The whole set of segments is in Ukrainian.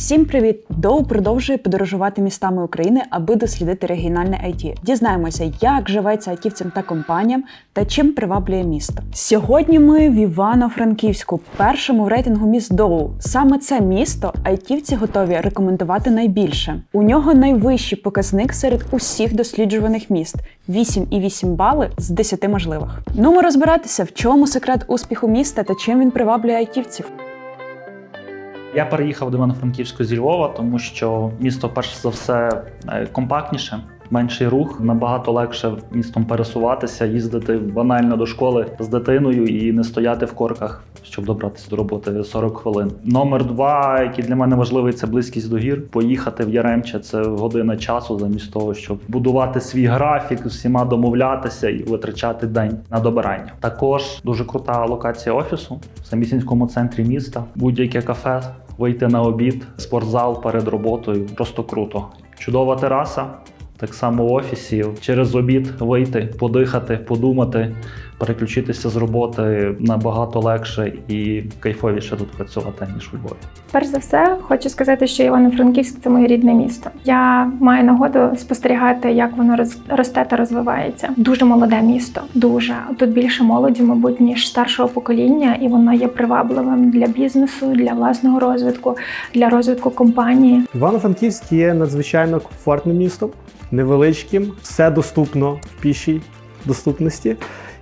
Всім привіт! Доу продовжує подорожувати містами України, аби дослідити регіональне IT. Дізнаємося, як живеться айтівцям та компаніям та чим приваблює місто. Сьогодні ми в Івано-Франківську, першому в рейтингу міст Доу. Саме це місто айтівці готові рекомендувати найбільше. У нього найвищий показник серед усіх досліджуваних міст 8,8 бали з 10 можливих. Ну ми розбиратися, в чому секрет успіху міста та чим він приваблює айтівців. Я переїхав до Івано-Франківську зі Львова, тому що місто, перш за все, е, компактніше, менший рух, набагато легше містом пересуватися, їздити банально до школи з дитиною і не стояти в корках, щоб добратися до роботи 40 хвилин. Номер два, який для мене важливий, це близькість до гір. Поїхати в Яремче це година часу, замість того, щоб будувати свій графік, всіма домовлятися і витрачати день на добирання. Також дуже крута локація офісу в самісінському центрі міста. Будь-яке кафе, вийти на обід, спортзал перед роботою. Просто круто. Чудова тераса. Так само в офісі через обід вийти, подихати, подумати, переключитися з роботи набагато легше і кайфовіше тут працювати ніж у Львові. Перш за все, хочу сказати, що Івано-Франківськ це моє рідне місто. Я маю нагоду спостерігати, як воно роз- росте та розвивається. Дуже молоде місто, дуже тут більше молоді, мабуть, ніж старшого покоління, і воно є привабливим для бізнесу, для власного розвитку, для розвитку компанії. Івано-Франківськ є надзвичайно комфортним містом, невеличким, все доступно в пішій доступності.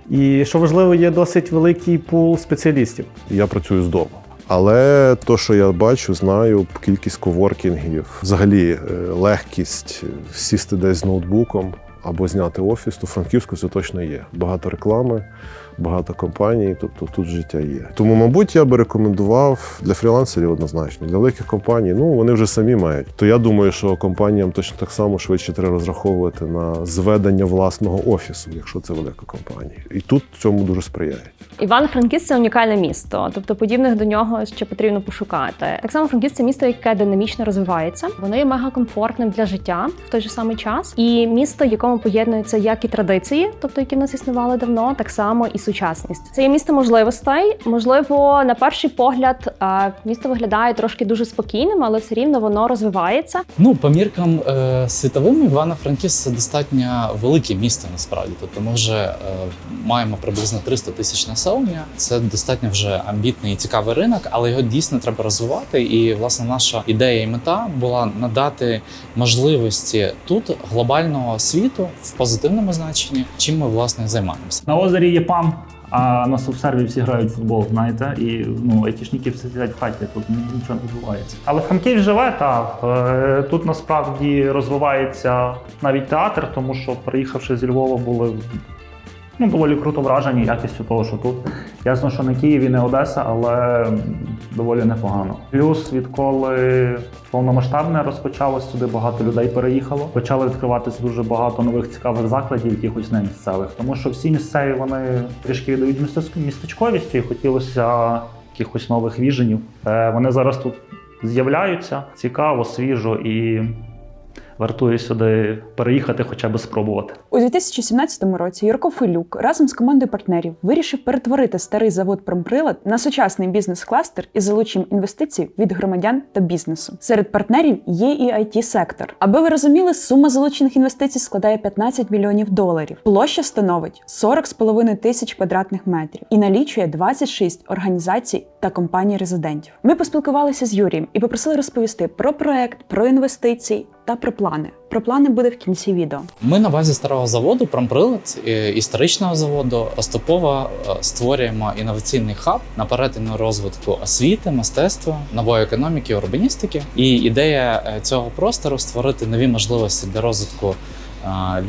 І що важливо, є досить великий пул спеціалістів. Я працюю з дому. Але то, що я бачу, знаю, кількість коворкінгів, взагалі е, легкість сісти десь з ноутбуком або зняти офіс, то Франківську це точно є. Багато реклами, багато компаній, тобто тут життя є. Тому, мабуть, я би рекомендував для фрілансерів однозначно, для великих компаній, ну вони вже самі мають. То я думаю, що компаніям точно так само швидше треба розраховувати на зведення власного офісу, якщо це велика компанія. І тут цьому дуже сприяють. Івано-Франківськ це унікальне місто, тобто подібних до нього ще потрібно пошукати. Так само Франківськ це місто, яке динамічно розвивається. Воно є мегакомфортним для життя в той же самий час, і місто, якому поєднуються як і традиції, тобто які в нас існували давно, так само і сучасність. Це є місто можливостей. Можливо, на перший погляд місто виглядає трошки дуже спокійним, але все рівно воно розвивається. Ну, по міркам е, світовим Івано-Франківськ це достатньо велике місто насправді. Тобто ми вже е, маємо приблизно 300 тисяч населення. Це достатньо вже амбітний і цікавий ринок, але його дійсно треба розвивати. І власне наша ідея і мета була надати можливості тут глобального світу в позитивному значенні, чим ми власне займаємося. На озері є пам, а на субсерві всі грають в футбол, знаєте, і ну, айтішники всі сидять в хаті, тут нічого не відбувається. Але Франківськ живе, так. Е, Тут насправді розвивається навіть театр, тому що приїхавши зі Львова, були ну, доволі круто вражені якістю того, що тут. Ясно, що не Київ і не Одеса, але доволі непогано. Плюс, відколи повномасштабне розпочалось, сюди багато людей переїхало. Почали відкриватися дуже багато нових цікавих закладів, якихось не місцевих. Тому що всі місцеві вони трішки віддають містечко- містечковістю і хотілося якихось нових віженів. Е, Вони зараз тут з'являються цікаво, свіжо і вартує сюди переїхати, хоча б спробувати. У 2017 році Юрко Филюк разом з командою партнерів вирішив перетворити старий завод промприлад на сучасний бізнес-кластер із залученням інвестицій від громадян та бізнесу. Серед партнерів є і it сектор Аби ви розуміли, сума залучених інвестицій складає 15 мільйонів доларів. Площа становить 40,5 тисяч квадратних метрів і налічує 26 організацій та компаній резидентів. Ми поспілкувалися з Юрієм і попросили розповісти про проект, про інвестиції та про плани. Про плани буде в кінці відео. Ми на базі старого заводу, промприлад е, історичного заводу поступово е, створюємо інноваційний хаб на перетину розвитку освіти, мистецтва, нової економіки, урбаністики. І ідея е, цього простору створити нові можливості для розвитку.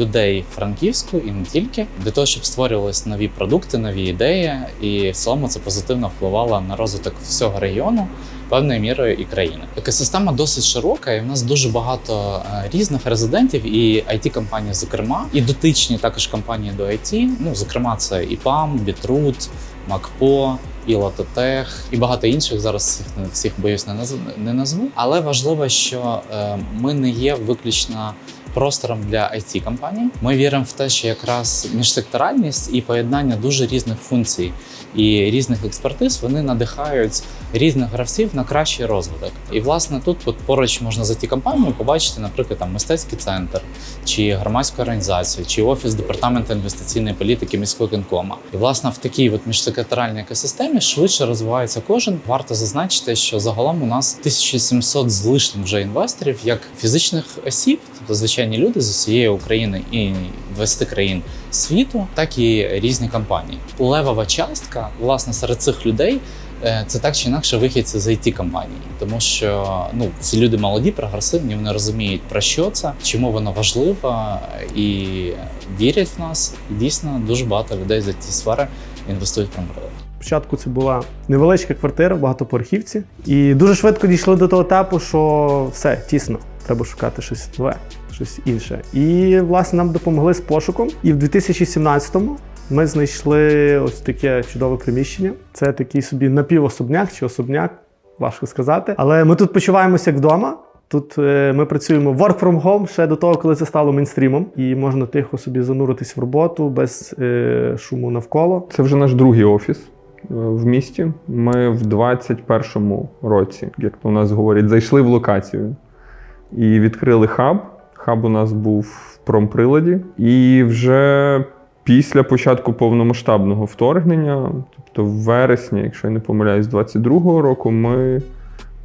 Людей Франківську і не тільки для того, щоб створювалися нові продукти, нові ідеї, і в цілому це позитивно впливало на розвиток всього регіону, певною мірою і країни. Екосистема досить широка, і в нас дуже багато е, різних резидентів і it компаній зокрема, і дотичні також компанії до IT. Ну, зокрема, це ІПАМ, Бітрут, МакПо. І Латотех, і багато інших зараз всіх всіх боюсь не назв- не назву. Але важливо, що е, ми не є виключно простором для it компаній. Ми віримо в те, що якраз міжсекторальність і поєднання дуже різних функцій і різних експертиз вони надихають різних гравців на кращий розвиток. І власне тут от поруч можна зайти компанію, побачити, наприклад, там мистецький центр, чи громадську організацію, чи офіс департаменту інвестиційної політики міського кінкома. І власне в такій от міжсекторальній екосистемі швидше розвивається кожен. Варто зазначити, що загалом у нас 1700 з лишнім вже інвесторів, як фізичних осіб, тобто звичайні люди з усієї України і 20 країн світу, так і різні компанії. Левова частка, власне, серед цих людей. Е, Це так чи інакше вихідці з it компанії, тому що ну ці люди молоді, прогресивні, вони розуміють про що це, чому воно важливо, і вірять в нас. І дійсно дуже багато людей з it сфери інвестують в промприлад. Спочатку це була невеличка квартира в багатоповерхівці, і дуже швидко дійшли до того етапу, що все тісно, треба шукати щось нове, щось інше. І власне нам допомогли з пошуком. І в 2017-му ми знайшли ось таке чудове приміщення. Це такий собі напівособняк чи особняк, важко сказати. Але ми тут почуваємося як вдома. Тут е, ми працюємо work from home ще до того, коли це стало мейнстрімом, і можна тихо собі зануритись в роботу без е, шуму навколо. Це вже наш другий офіс е, в місті. Ми в 21-му році, як то у нас говорять, зайшли в локацію і відкрили хаб. Хаб у нас був в промприладі. І вже після початку повномасштабного вторгнення, тобто в вересні, якщо я не помиляюсь, 22-го року, ми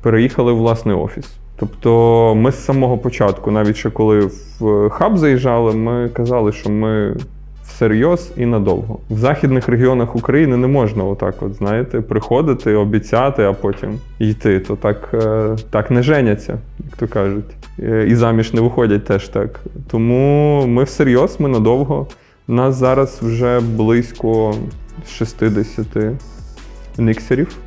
переїхали в власний офіс. Тобто ми з самого початку, навіть ще коли в хаб заїжджали, ми казали, що ми всерйоз і надовго. В західних регіонах України не можна отак, от знаєте, приходити, обіцяти, а потім йти. То так, е, так не женяться, як то кажуть. Е, І заміж не виходять теж так. Тому ми всерйоз, ми надовго. Нас зараз вже близько 60 никсерів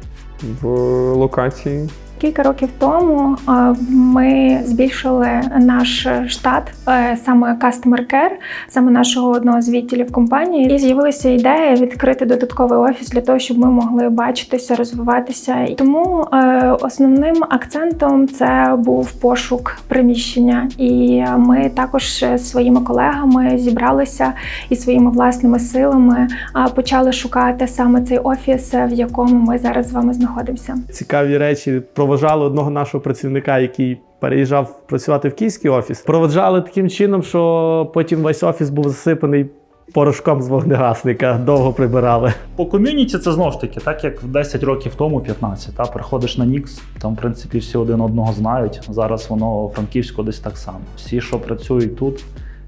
в локації. Кілька років тому е, ми збільшили наш штат е, саме Customer Care, саме нашого одного з відділів компанії. І з'явилася ідея відкрити додатковий офіс для того, щоб ми могли бачитися, розвиватися. Тому е, основним акцентом це був пошук приміщення. І ми також з своїми колегами зібралися і своїми власними силами почали шукати саме цей офіс, в якому ми зараз з вами знаходимося. цікаві речі. Проважали одного нашого працівника, який переїжджав працювати в київський офіс. Проводжали таким чином, що потім весь офіс був засипаний порошком з вогнегасника. Довго прибирали. По ком'юніті це знову ж таки, так як 10 років тому, 15, та приходиш на Нікс, там в принципі всі один одного знають. Зараз воно у Франківську десь так само. Всі, що працюють тут,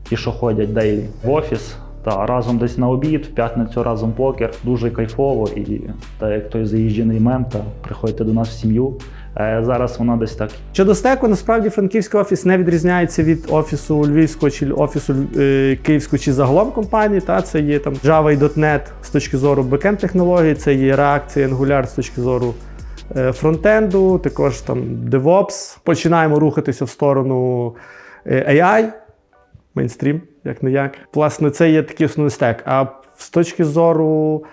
ті, що ходять дейлі в офіс. Та разом десь на обід, в п'ятницю разом покер, дуже кайфово. І та як той заїжджений мем, та приходьте до нас в сім'ю. Е, зараз вона десь так Щодо стеку, насправді франківський офіс не відрізняється від офісу львівського чи офісу е, київського чи загалом компанії. Та це є там Java і .NET з точки зору бекенд технологій, це є реакція Angular з точки зору е, фронтенду, також там DevOps. Починаємо рухатися в сторону AI, мейнстрім, як не як. Власне, це є такий основний стек. А з точки зору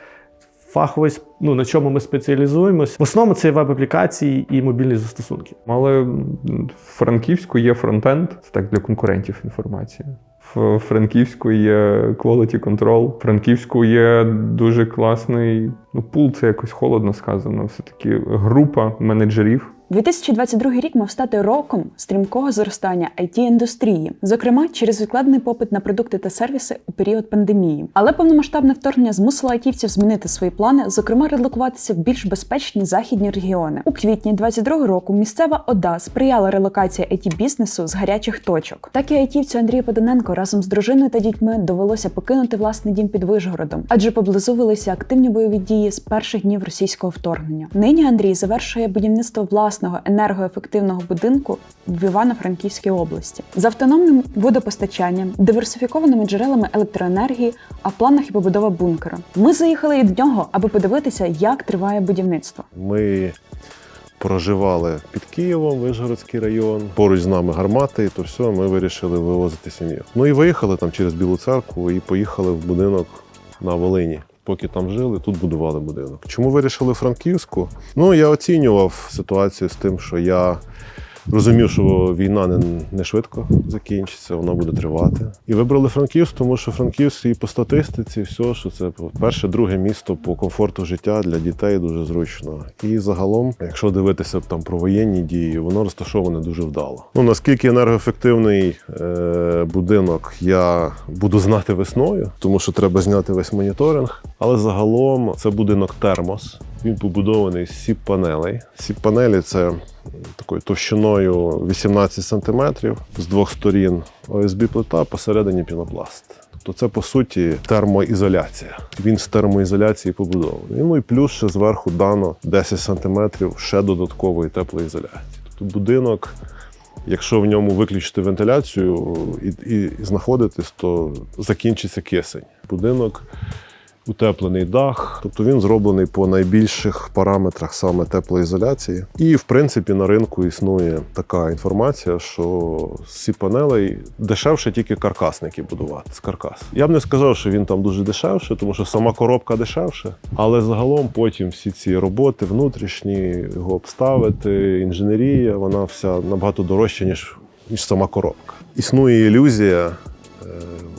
фахової, ну, на чому ми спеціалізуємось, в основному це веб-аплікації і мобільні застосунки. Але в Франківську є фронтенд, це так для конкурентів інформація. В Франківську є quality control, в Франківську є дуже класний ну, пул, це якось холодно сказано. Все-таки група менеджерів. 2022 рік мав стати роком стрімкого зростання it індустрії, зокрема через відкладений попит на продукти та сервіси у період пандемії. Але повномасштабне вторгнення змусило айтівців змінити свої плани, зокрема релокуватися в більш безпечні західні регіони. У квітні 2022 року місцева ОДА сприяла релокації it бізнесу з гарячих точок. Так і айтівцю Андрію Подоненко разом з дружиною та дітьми довелося покинути власний дім під Вишгородом, адже поблизу велися активні бойові дії з перших днів російського вторгнення. Нині Андрій завершує будівництво власного енергоефективного будинку в Івано-Франківській області з автономним водопостачанням, диверсифікованими джерелами електроенергії, а в планах і побудова бункера. Ми заїхали і до нього, аби подивитися, як триває будівництво. Ми проживали під Києвом, Вишгородський район. Поруч з нами гармати, і то все, ми вирішили вивозити сім'ю. Ну і виїхали там через Білу церкву і поїхали в будинок на Волині. Поки там жили, тут будували будинок. Чому вирішили Франківську? Ну, я оцінював ситуацію з тим, що я розумів, що війна не, не швидко закінчиться, вона буде тривати. І вибрали Франківськ, тому що Франківськ і по статистиці, все, що це перше, друге місто по комфорту життя для дітей дуже зручно. І загалом, якщо дивитися там про воєнні дії, воно розташоване дуже вдало. Ну наскільки енергоефективний е, будинок, я буду знати весною, тому що треба зняти весь моніторинг. Але загалом це будинок термос. Він побудований з сіп-панелей. Сіп-панелі це такою товщиною 18 см, з двох сторін ОСБ плита, посередині пінопласт. Тобто це по суті термоізоляція. Він з термоізоляції побудований. Ну і плюс ще зверху дано 10 см ще додаткової теплоізоляції. Тобто будинок, якщо в ньому виключити вентиляцію і, і знаходитись, то закінчиться кисень. Будинок утеплений дах, тобто він зроблений по найбільших параметрах саме теплоізоляції. І в принципі на ринку існує така інформація, що з ці панелей дешевше тільки каркасники будувати з каркас. Я б не сказав, що він там дуже дешевше, тому що сама коробка дешевше, але загалом потім всі ці роботи внутрішні, його обставити, інженерія, вона вся набагато дорожча, ніж, ніж сама коробка. Існує ілюзія.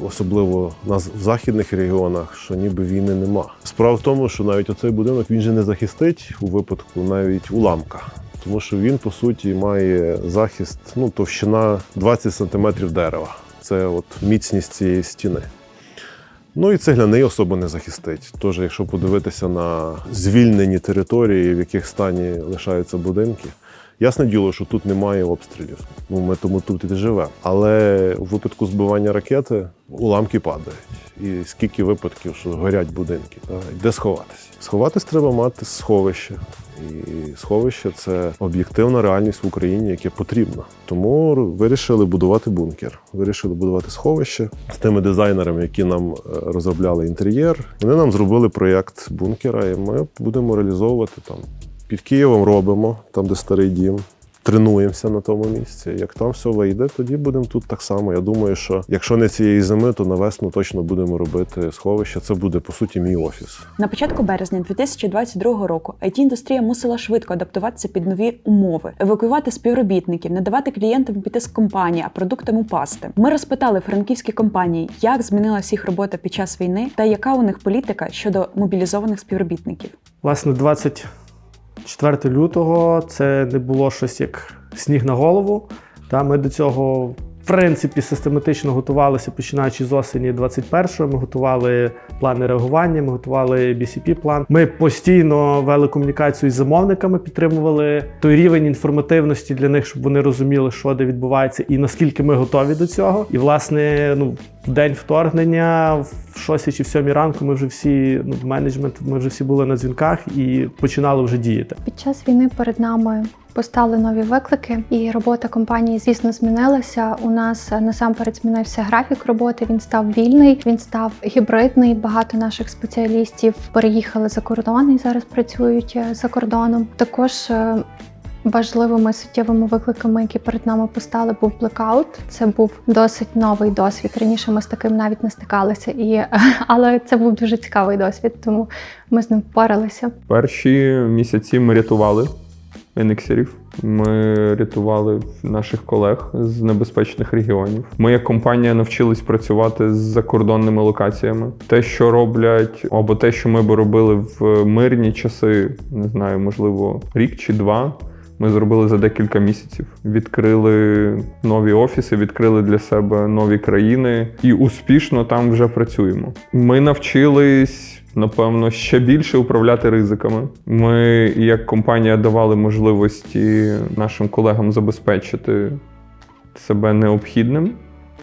Особливо на в західних регіонах, що ніби війни нема. Справа в тому, що навіть оцей будинок він же не захистить у випадку навіть уламка, тому що він по суті має захист, ну товщина 20 см дерева. Це от міцність цієї стіни. Ну і цегляний особо не захистить. Тож, якщо подивитися на звільнені території, в яких стані лишаються будинки, ясне діло, що тут немає обстрілів. Ну ми тому тут і живемо. Але у випадку збивання ракети уламки падають. І скільки випадків, що горять будинки, де сховатися? Сховатись треба мати сховище. І сховище це об'єктивна реальність в Україні, яке потрібно. Тому вирішили будувати бункер. Вирішили будувати сховище з тими дизайнерами, які нам е, розробляли інтер'єр. Вони нам зробили проєкт бункера, і ми будемо реалізовувати там. Під Києвом робимо, там, де старий дім. Тренуємося на тому місці. Як там все вийде, тоді будемо тут так само. Я думаю, що якщо не цієї зими, то на весну точно будемо робити сховище. Це буде по суті мій офіс. На початку березня 2022 року it індустрія мусила швидко адаптуватися під нові умови, евакуювати співробітників, не давати клієнтам піти з компанії, а продуктам упасти. Ми розпитали франківські компанії, як змінилася їх робота під час війни та яка у них політика щодо мобілізованих співробітників. Власне, 24 лютого це не було щось як сніг на голову. Та ми до цього, в принципі, систематично готувалися, починаючи з осені 21-го. Ми готували плани реагування, ми готували bcp план Ми постійно вели комунікацію з замовниками, підтримували той рівень інформативності для них, щоб вони розуміли, що де відбувається, і наскільки ми готові до цього. І власне, ну день вторгнення, в 6 чи в 7 ранку, ми вже всі ну, менеджмент, ми вже всі були на дзвінках і починали вже діяти. Під час війни перед нами постали нові виклики, і робота компанії, звісно, змінилася. У нас насамперед змінився графік роботи. Він став вільний, він став гібридний. Багато наших спеціалістів переїхали за кордон і зараз працюють е, за кордоном. Також е, Важливими суттєвими викликами, які перед нами постали, був блекаут. Це був досить новий досвід. Раніше ми з таким навіть не стикалися, і але це був дуже цікавий досвід, тому ми з ним впоралися. Перші місяці ми рятували енексерів. Ми рятували наших колег з небезпечних регіонів. Ми, як компанія, навчились працювати з закордонними локаціями. Те, що роблять, або те, що ми би робили в мирні часи, не знаю, можливо, рік чи два. Ми зробили за декілька місяців. Відкрили нові офіси, відкрили для себе нові країни і успішно там вже працюємо. Ми навчились, напевно, ще більше управляти ризиками. Ми, як компанія, давали можливості нашим колегам забезпечити себе необхідним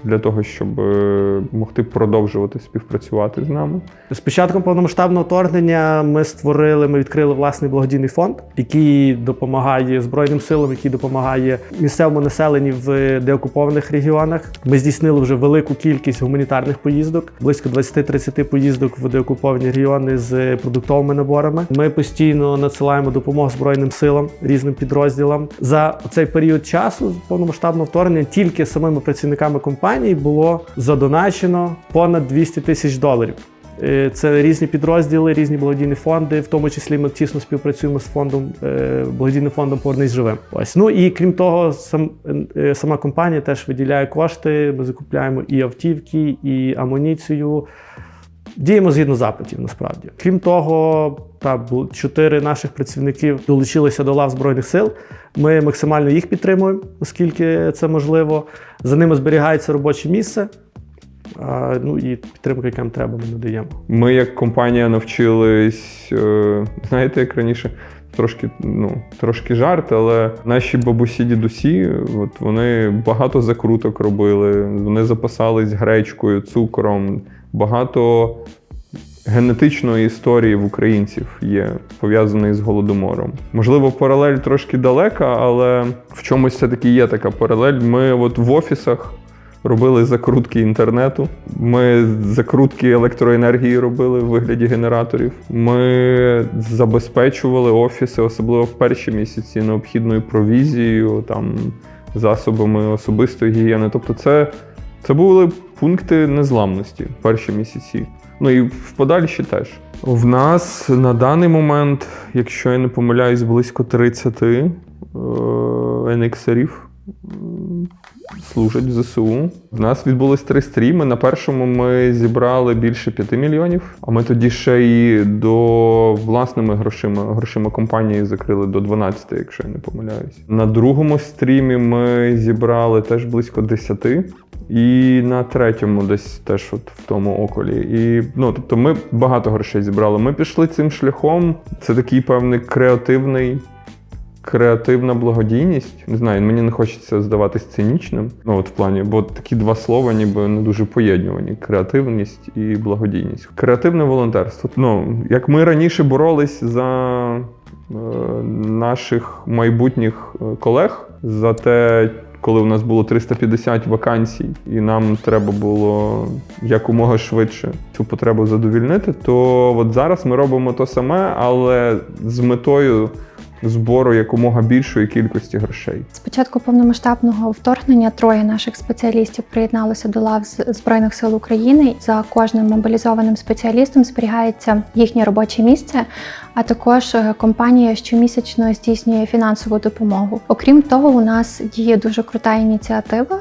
для того, щоб е, могти продовжувати співпрацювати з нами. З початком повномасштабного вторгнення ми створили, ми відкрили власний благодійний фонд, який допомагає Збройним силам, який допомагає місцевому населенню в деокупованих регіонах. Ми здійснили вже велику кількість гуманітарних поїздок, близько 20-30 поїздок в деокуповані регіони з продуктовими наборами. Ми постійно надсилаємо допомогу Збройним силам, різним підрозділам. За цей період часу повномасштабного вторгнення тільки самими працівниками компанії було задоначено понад 200 тисяч доларів. Е, Це різні підрозділи, різні благодійні фонди. В тому числі ми тісно співпрацюємо з фондом е, благодійним фондом Повернись живим. Ось ну і крім того, сам е, сама компанія теж виділяє кошти. Ми закупляємо і автівки, і амуніцію. Діємо згідно запитів, насправді. Крім того, та чотири наших працівників долучилися до лав Збройних сил. Ми максимально їх підтримуємо, оскільки це можливо. За ними зберігається робоче місце. Ну і підтримка, яка їм треба, ми надаємо. Ми, як компанія, навчились, е, знаєте, як раніше, трошки, ну, трошки жарт, але наші бабусі, дідусі, от вони багато закруток робили, вони запасались гречкою, цукром, багато генетичної історії в українців є пов'язаної з голодомором. Можливо, паралель трошки далека, але в чомусь все-таки є така паралель. Ми от в офісах робили закрутки інтернету. Ми закрутки електроенергії робили в вигляді генераторів. Ми забезпечували офіси, особливо в перші місяці, необхідною провізією, там засобами особистої гігієни. Тобто, це, це були пункти незламності перші місяці. Ну і в подальші теж. В нас на даний момент, якщо я не помиляюсь, близько 30 е- енексерів служать в ЗСУ. В нас відбулись три стріми. На першому ми зібрали більше 5 мільйонів, а ми тоді ще й до власними грошима, грошима компанії закрили до 12, якщо я не помиляюсь. На другому стрімі ми зібрали теж близько 10. І на третьому десь теж от в тому околі. І ну, тобто ми багато грошей зібрали. Ми пішли цим шляхом. Це такий певний креативний креативна благодійність. Не знаю, мені не хочеться здаватись цинічним. Ну от в плані, бо такі два слова, ніби не дуже поєднувані: креативність і благодійність. Креативне волонтерство. Ну як ми раніше боролись за е, наших майбутніх е, колег, за те. Коли у нас було 350 вакансій, і нам треба було якомога швидше цю потребу задовільнити, то от зараз ми робимо то саме, але з метою збору якомога більшої кількості грошей. З початку повномасштабного вторгнення троє наших спеціалістів приєдналися до лав Збройних сил України. За кожним мобілізованим спеціалістом зберігається їхнє робоче місце. А також е, компанія щомісячно здійснює фінансову допомогу. Окрім того, у нас діє дуже крута ініціатива.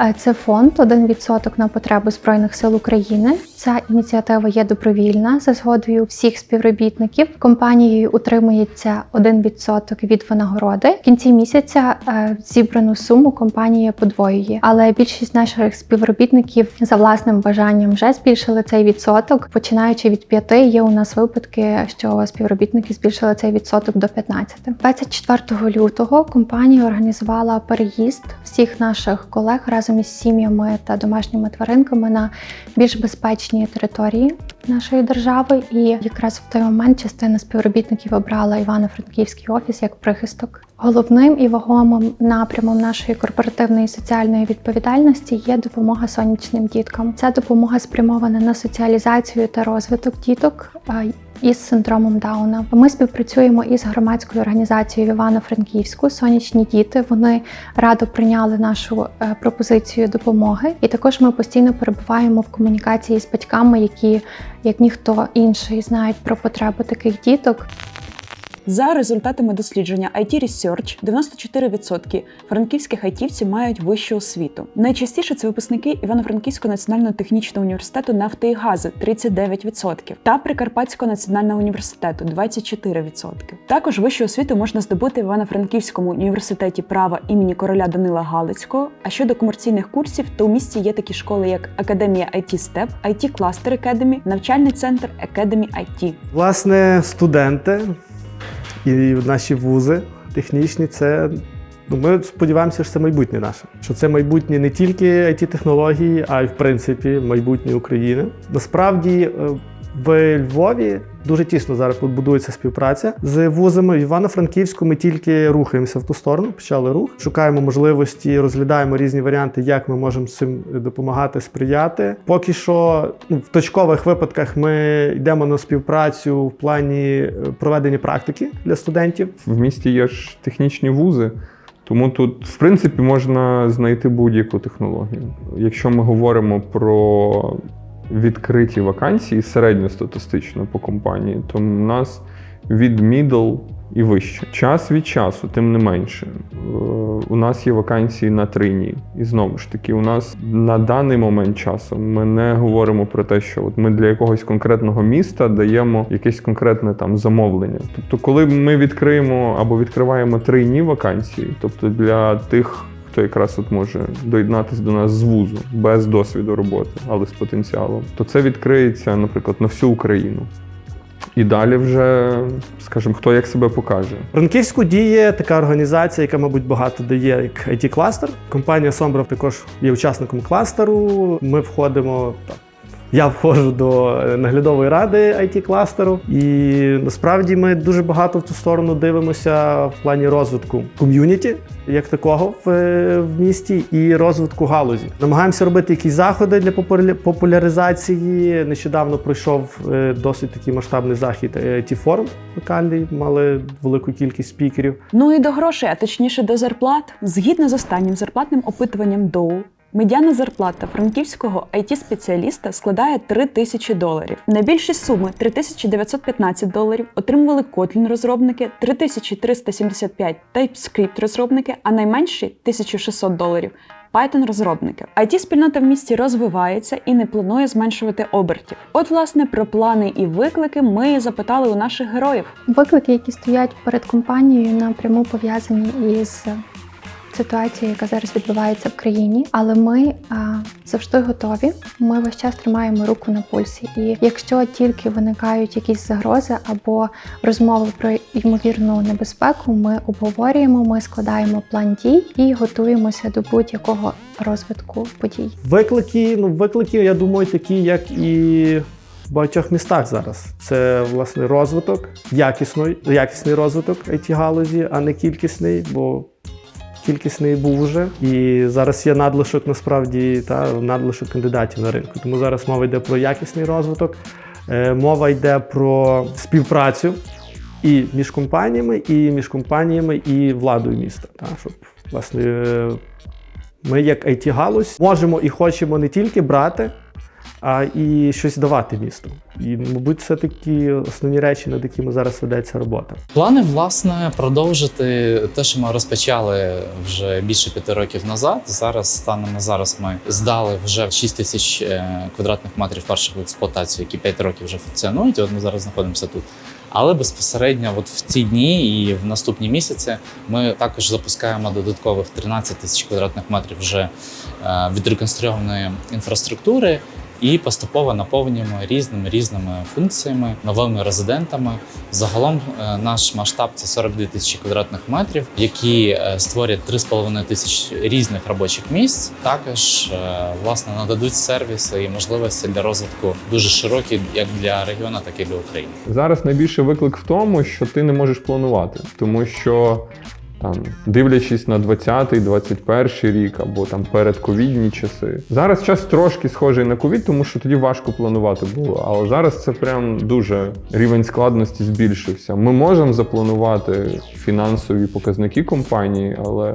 Е, Це фонд «1% на потреби Збройних сил України. Ця ініціатива є добровільна за згодою всіх співробітників. Компанією утримується 1% від винагороди. В кінці місяця е, зібрану суму компанія подвоює, але більшість наших співробітників за власним бажанням вже збільшили цей відсоток. Починаючи від 5, є у нас випадки, що співробітники збільшили цей відсоток до 15. 24 лютого компанія організувала переїзд всіх наших колег разом із сім'ями та домашніми тваринками на більш безпечні території нашої держави. І якраз в той момент частина співробітників обрала Івано-Франківський офіс як прихисток. Головним і вагомим напрямом нашої корпоративної соціальної відповідальності є допомога сонячним діткам. Ця допомога спрямована на соціалізацію та розвиток діток. Із синдромом Дауна ми співпрацюємо із громадською організацією Івано-Франківську Сонячні діти. Вони радо прийняли нашу е, пропозицію допомоги, і також ми постійно перебуваємо в комунікації з батьками, які як ніхто інший знають про потребу таких діток. За результатами дослідження IT Research, 94% франківських айтівців мають вищу освіту. Найчастіше це випускники Івано-Франківського національного технічного університету нафти і газу 39% та Прикарпатського національного університету 24%. Також вищу освіту можна здобути в Івано-Франківському університеті права імені короля Данила Галицького. А щодо комерційних курсів, то у місті є такі школи, як Академія IT Step, IT Cluster Academy, навчальний центр Academy IT. Власне, студенти і наші вузи технічні це. Ну, ми сподіваємося, що це майбутнє наше. Що це майбутнє не тільки it технології а й в принципі майбутнє України. Насправді е, в Львові дуже тісно зараз будується співпраця з вузами. В Івано-Франківську ми тільки рухаємося в ту сторону, почали рух, шукаємо можливості, розглядаємо різні варіанти, як ми можемо цим допомагати, сприяти. Поки що ну, в точкових випадках ми йдемо на співпрацю в плані е, проведення практики для студентів. В місті є ж технічні вузи, тому тут, в принципі, можна знайти будь-яку технологію. Якщо ми говоримо про відкриті вакансії середньостатистично по компанії, то у нас від middle і вище. Час від часу, тим не менше. Е, У нас є вакансії на трійні. І знову ж таки, у нас на даний момент часу ми не говоримо про те, що от ми для якогось конкретного міста даємо якесь конкретне там замовлення. Тобто, коли ми відкриємо або відкриваємо трійні вакансії, тобто для тих. Хто якраз от може доєднатися до нас з вузу без досвіду роботи, але з потенціалом, то це відкриється, наприклад, на всю Україну. І далі вже, скажімо, хто як себе покаже. В Франківську діє така організація, яка, мабуть, багато дає, як it кластер Компанія Sombra також є учасником кластеру. Ми входимо так. Я входжу до е, наглядової ради it кластеру і насправді ми дуже багато в цю сторону дивимося в плані розвитку ком'юніті, як такого в, е, в місті, і розвитку галузі. Намагаємося робити якісь заходи для популя- популяризації. Нещодавно пройшов е, досить такий масштабний захід форум локальний. Мали велику кількість спікерів. Ну і до грошей, а точніше до зарплат. Згідно з останнім зарплатним опитуванням Доу, медіана зарплата франківського it спеціаліста складає 3 тисячі доларів. Найбільші суми 3915 доларів отримували Kotlin розробники, 3375 TypeScript розробники, а найменші 1600 доларів. Python розробники. it спільнота в місті розвивається і не планує зменшувати обертів. От, власне, про плани і виклики ми запитали у наших героїв. Виклики, які стоять перед компанією, напряму пов'язані із ситуацією, яка зараз відбувається в країні. Але ми а, завжди готові. Ми весь час тримаємо руку на пульсі. І якщо тільки виникають якісь загрози або розмови про ймовірну небезпеку, ми обговорюємо, ми складаємо план дій і готуємося до будь-якого розвитку подій. Виклики, ну виклики, я думаю, такі, як і в багатьох містах зараз. Це власне розвиток, якісний, якісний розвиток it галузі, а не кількісний, бо кількісний був вже. І зараз є надлишок насправді та надлишок кандидатів на ринку. Тому зараз мова йде про якісний розвиток, е, мова йде про співпрацю і між компаніями, і між компаніями і владою міста. Та, щоб власне. е, ми, як it галузь можемо і хочемо не тільки брати, а і щось давати місту. І, мабуть, це такі основні речі, над якими зараз ведеться робота. Плани, власне, продовжити те, що ми розпочали вже більше п'яти років назад. Зараз станом на зараз ми здали вже 6 тисяч е, квадратних метрів перших в експлуатацію, які 5 років вже функціонують. І от ми зараз знаходимося тут. Але безпосередньо, от в ці дні і в наступні місяці ми також запускаємо додаткових 13 тисяч квадратних метрів вже е, відреконструйованої інфраструктури. І поступово наповнюємо різними різними функціями, новими резидентами. Загалом е, наш масштаб це 42 тисячі квадратних метрів, які е, створять 3,5 тисяч різних робочих місць. Також е, власне нададуть сервіси і можливості для розвитку дуже широкі, як для регіону, так і для України. Зараз найбільший виклик в тому, що ти не можеш планувати, тому що там, дивлячись на 20-й, 21-й рік або там передковідні часи. Зараз час трошки схожий на ковід, тому що тоді важко планувати було. Але зараз це прям дуже рівень складності збільшився. Ми можемо запланувати фінансові показники компанії, але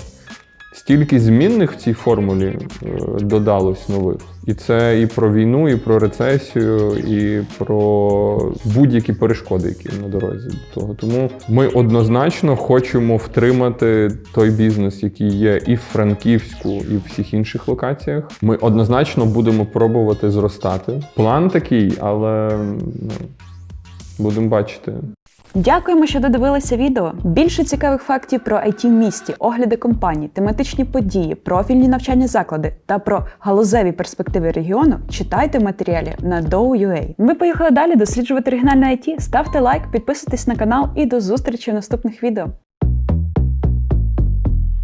стільки змінних в цій формулі е, додалось нових. І це і про війну, і про рецесію, і про будь-які перешкоди, які на дорозі до того. Тому ми однозначно хочемо втримати той бізнес, який є і в Франківську, і в всіх інших локаціях. Ми однозначно будемо пробувати зростати. План такий, але ну, будемо бачити. Дякуємо, що додивилися відео. Більше цікавих фактів про IT в місті, огляди компаній, тематичні події, профільні навчальні заклади та про галузеві перспективи регіону читайте в матеріалі на DOU.UA. Ми поїхали далі досліджувати регіональне IT. Ставте лайк, підписуйтесь на канал і до зустрічі в наступних відео.